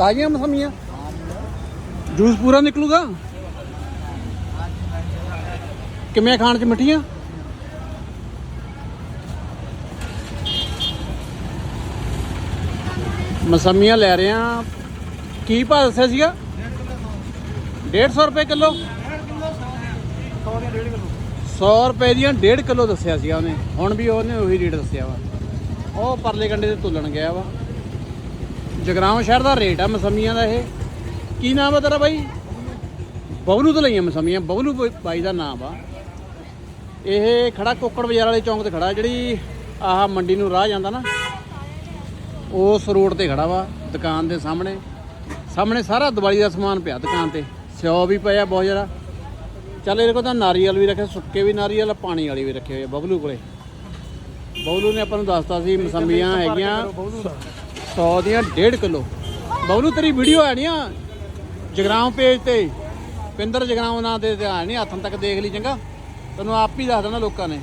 ਤਾਜ਼ੀਆਂ ਮਸਮੀਆਂ। ਜੂਸ ਪੂਰਾ ਨਿਕਲੂਗਾ? ਕਿਵੇਂ ਖਾਣ ਚ ਮਿੱਠੀਆਂ? ਮਸਮੀਆਂ ਲੈ ਰਹੇ ਆ ਕੀ ਭਾਅ ਦੱਸਿਆ ਸੀਗਾ? 150 ਰੁਪਏ ਕਿਲੋ। 100 ਰੁਪਏ ਦੀਆਂ 1.5 ਕਿਲੋ ਦੱਸਿਆ ਸੀਗਾ ਉਹਨੇ। ਹੁਣ ਵੀ ਉਹਨੇ ਉਹੀ ਰੇਟ ਦੱਸਿਆ ਵਾ। ਉਹ ਪਰਲੇ ਕੰਡੇ ਤੇ ਤੁਲਣ ਗਿਆ ਵਾ। ਜਗਰਾਉਂ ਸ਼ਹਿਰ ਦਾ ਰੇਟ ਆ ਮਸਮੀਆਂ ਦਾ ਇਹ। ਕੀ ਨਾਮ ਆ ਤੇਰਾ ਬਾਈ? ਬਬਲੂ ਤੋਂ ਲਈਆਂ ਮਸਮੀਆਂ ਬਬਲੂ ਬਾਈ ਦਾ ਨਾਮ ਆ। ਇਹ ਖੜਾ ਕੋਕੜ ਬਾਜ਼ਾਰ ਵਾਲੇ ਚੌਂਕ ਤੇ ਖੜਾ ਜਿਹੜੀ ਆਹ ਮੰਡੀ ਨੂੰ ਰਾਹ ਜਾਂਦਾ ਨਾ ਉਸ ਰੋਡ ਤੇ ਖੜਾ ਵਾ ਦੁਕਾਨ ਦੇ ਸਾਹਮਣੇ। ਸਾਹਮਣੇ ਸਾਰਾ ਦੀਵਾਲੀ ਦਾ ਸਮਾਨ ਪਿਆ ਦੁਕਾਨ ਤੇ। ਸਿਓ ਵੀ ਪਿਆ ਬਹੁਤ ਜ਼ਿਆਦਾ। ਚੱਲ ਇਹਦੇ ਕੋਲ ਤਾਂ ਨਾਰੀਅਲ ਵੀ ਰੱਖੇ ਸੁੱਕੇ ਵੀ ਨਾਰੀਅਲ ਪਾਣੀ ਵਾਲੀ ਵੀ ਰੱਖੇ ਹੋਏ ਬਬਲੂ ਕੋਲੇ। ਬਬਲੂ ਨੇ ਆਪਾਂ ਨੂੰ ਦੱਸਤਾ ਸੀ ਮਸੰਮੀਆਂ ਹੈਗੀਆਂ। 100 ਦੀਆਂ 1.5 ਕਿਲੋ। ਬਬਲੂ, ਤੇਰੀ ਵੀਡੀਓ ਹੈ ਨਹੀਂ ਆ? ਜਗਰਾਉਂ ਪੇਜ ਤੇ। ਪਿੰਦਰ ਜਗਰਾਉਂ ਨਾਂ ਦੇ ਤੇ ਨਹੀਂ ਹੱਥਾਂ ਤੱਕ ਦੇਖ ਲਈ, ਚੰਗਾ। ਤੈਨੂੰ ਆਪ ਹੀ ਦੱਸ ਦੇਣਾ ਲੋਕਾਂ ਨੇ।